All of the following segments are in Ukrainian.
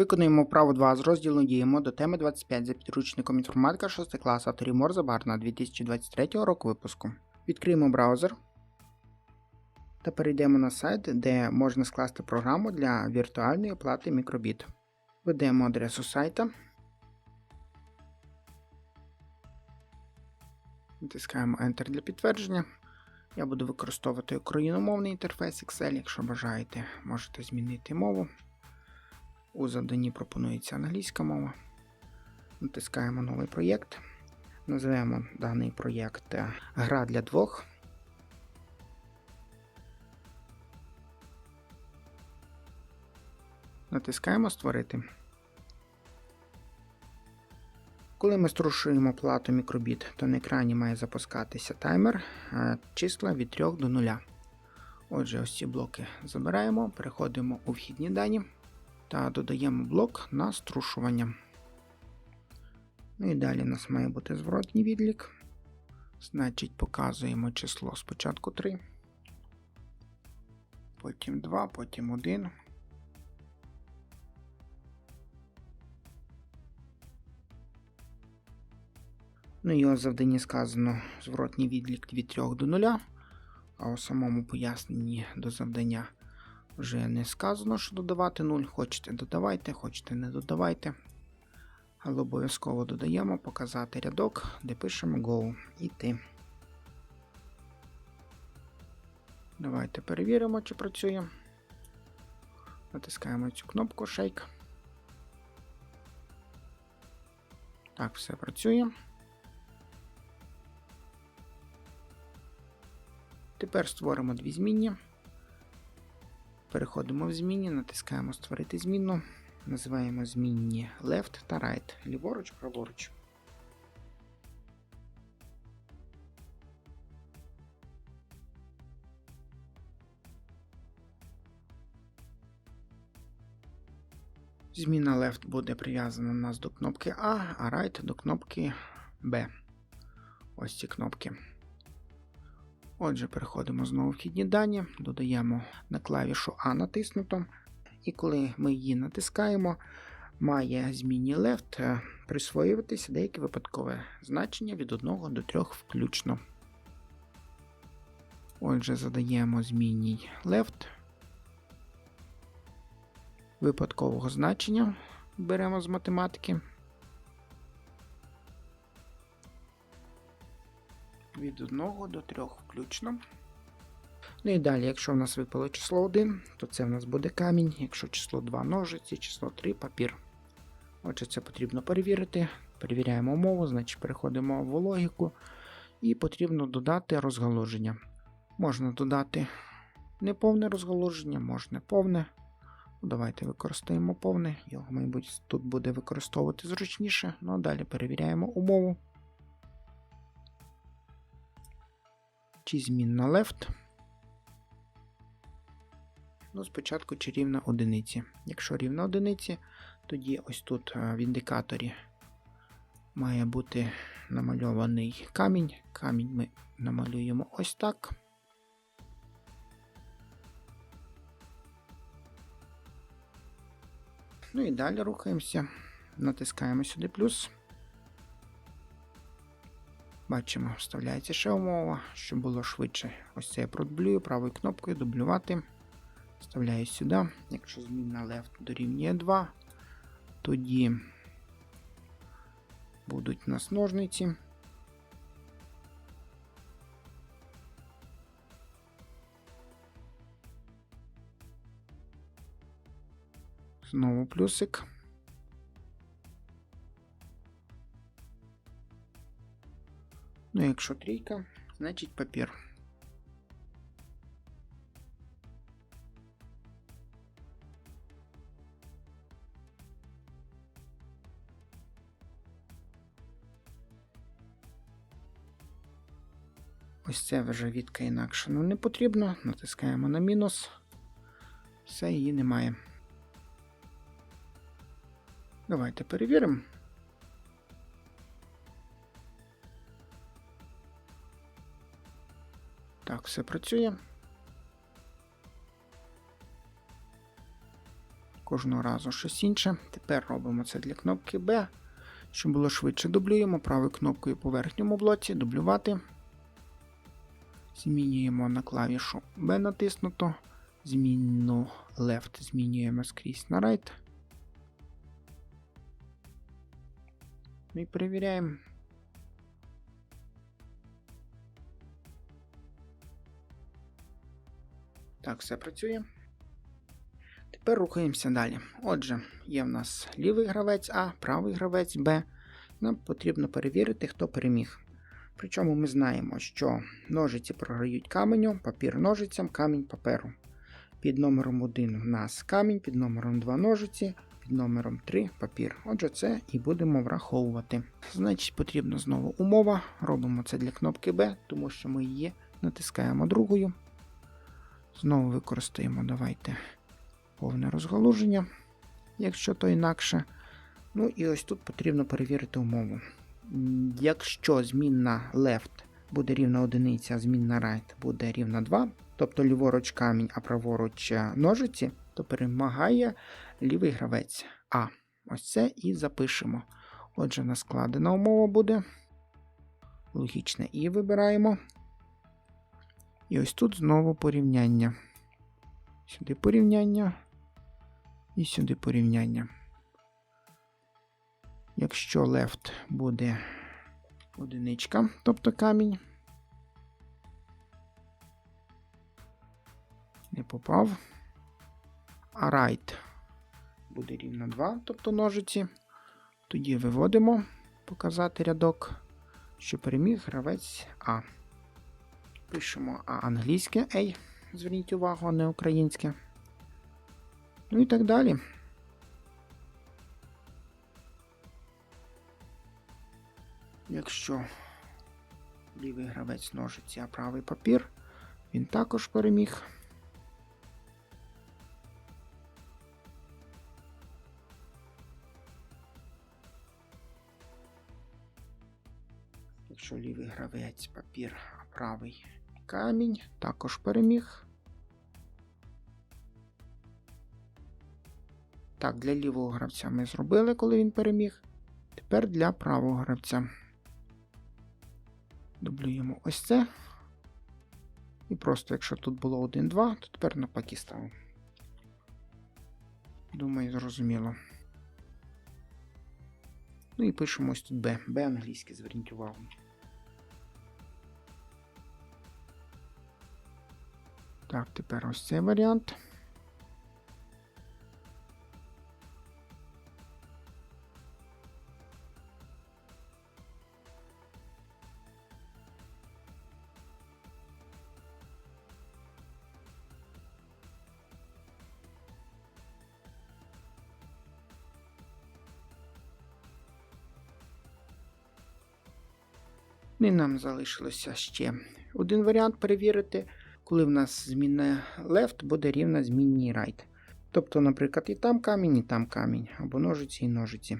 Виконуємо вправу 2 з розділу діємо до теми 25 за підручником інформатика 6 клас авторів Морза Барна 2023 року випуску. Відкриємо браузер та перейдемо на сайт, де можна скласти програму для віртуальної оплати мікробіт. Введемо адресу сайта. Натискаємо Enter для підтвердження. Я буду використовувати україномовний інтерфейс Excel. Якщо бажаєте, можете змінити мову. У завданні пропонується англійська мова. Натискаємо новий проєкт. Називаємо даний проєкт е, Гра для двох. Натискаємо Створити. Коли ми струшуємо плату мікробіт, то на екрані має запускатися таймер е, числа від 3 до 0. Отже, ось ці блоки забираємо, переходимо у вхідні дані та додаємо блок на струшування. Ну і далі у нас має бути зворотній відлік. Значить, показуємо число спочатку 3, потім 2, потім 1. Ну і у завданні сказано зворотній відлік від 3 до 0, а у самому поясненні до завдання вже не сказано, що додавати 0. Хочете додавайте, хочете не додавайте. Але обов'язково додаємо показати рядок, де пишемо Go іти. Давайте перевіримо, чи працює. Натискаємо цю кнопку Shake. Так, все працює. Тепер створимо дві змінні. Переходимо в зміні, натискаємо Створити змінну. Називаємо змінні left та right, ліворуч, праворуч. Зміна left буде прив'язана у нас до кнопки А, а right до кнопки B. Ось ці кнопки. Отже, переходимо знову вхідні дані, додаємо на клавішу А натиснуто. І коли ми її натискаємо, має зміні left е, присвоюватися деяке випадкове значення від 1 до 3 включно. Отже, задаємо змінній left. Випадкового значення беремо з математики. Від 1 до 3 включно. Ну і далі, якщо в нас випало число 1, то це в нас буде камінь, якщо число 2 ножиці, число 3 папір. Отже, це потрібно перевірити. Перевіряємо мову, значить переходимо в логіку. І потрібно додати розгалуження. Можна додати неповне розгалуження, можна повне. Ну, Давайте використаємо повне, його, мабуть, тут буде використовувати зручніше. Ну а далі перевіряємо умову. Чи змінна left. Ну, спочатку чи рівна одиниці. Якщо рівна одиниці, тоді ось тут в індикаторі має бути намальований камінь. Камінь ми намалюємо ось так. Ну і далі рухаємося, натискаємо сюди плюс. Бачимо, вставляється ще умова, щоб було швидше. Ось це я продублюю правою кнопкою дублювати. Вставляю сюди. Якщо змінна left дорівнює 2, тоді будуть у нас ножниці. Знову плюсик. Ну, якщо трійка, значить папір. Ось це вже відка інакше нам не потрібно. Натискаємо на мінус. Все, її немає. Давайте перевіримо. Так, все працює. кожного разу щось інше. Тепер робимо це для кнопки B. Щоб було швидше, дублюємо правою кнопкою по верхньому блоці, дублювати. Змінюємо на клавішу B натиснуто. Змінну left змінюємо скрізь на right. І перевіряємо. Так, все працює. Тепер рухаємося далі. Отже, є в нас лівий гравець А, правий гравець Б. Нам потрібно перевірити, хто переміг. Причому ми знаємо, що ножиці програють каменю, папір ножицям, камінь паперу. Під номером 1 в нас камінь, під номером 2 ножиці, під номером 3 папір. Отже, це і будемо враховувати. Значить, потрібна знову умова. Робимо це для кнопки B, тому що ми її натискаємо другою. Знову використаємо, давайте повне розгалуження, якщо то інакше. Ну і ось тут потрібно перевірити умову. Якщо змінна left буде рівна одиниця, а змінна right буде рівна 2, тобто ліворуч камінь, а праворуч е, ножиці, то перемагає лівий гравець. А. Ось це і запишемо. Отже, в нас складена умова буде. Логічне І вибираємо. І ось тут знову порівняння. Сюди порівняння. І сюди порівняння. Якщо left буде одиничка, тобто камінь. Не попав. А right буде рівно 2, тобто ножиці. Тоді виводимо показати рядок, що переміг гравець А. Пишемо англійське A. Зверніть увагу, а не українське. Ну і так далі. Якщо лівий гравець ножиці, а правий папір, він також переміг. Якщо лівий гравець папір, а правий камінь, також переміг. Так, для лівого гравця ми зробили, коли він переміг. Тепер для правого гравця. Дублюємо ось це. І просто, якщо тут було 1-2, то тепер навпаки ставимо. Думаю, зрозуміло. Ну і пишемо ось тут B. B англійське, зверніть увагу. Так, тепер ось цей варіант. І нам залишилося ще один варіант перевірити, коли в нас змінна left буде рівна змінній right. Тобто, наприклад, і там камінь, і там камінь, або ножиці і ножиці.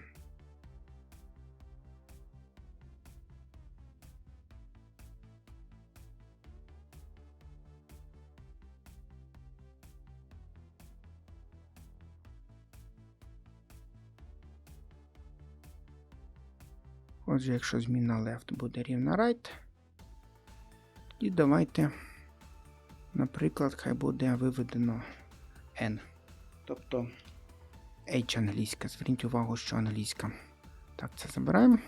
Отже, якщо зміна left буде рівна right, і давайте, наприклад, хай буде виведено n. Тобто H англійська. Зверніть увагу, що англійська. Так, це забираємо.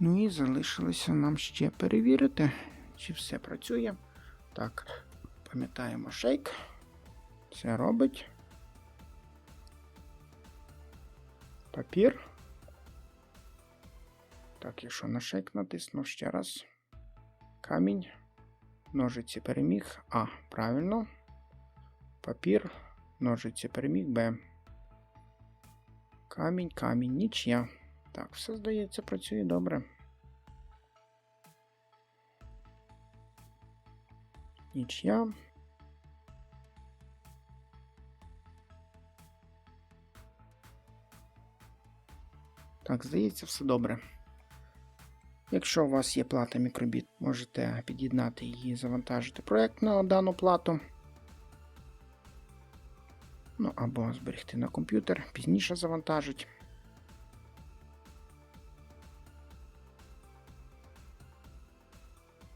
Ну і залишилося нам ще перевірити, чи все працює. Так, пам'ятаємо шейк. Це робить. Папір. Так, якщо на шейк натиснув ще раз. Камінь. Ножиці переміг. А, правильно. Папір. Ножиці переміг Б. Камінь, камінь, нічия. Так, все здається, працює добре. Нічия. Так, здається, все добре. Якщо у вас є плата мікробіт, можете під'єднати її, завантажити проект на дану плату. Ну або зберегти на комп'ютер, пізніше завантажить.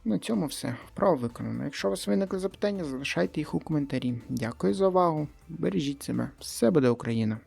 На цьому все. Вправо виконано. Якщо у вас виникли запитання, залишайте їх у коментарі. Дякую за увагу. Бережіть себе. Все буде Україна!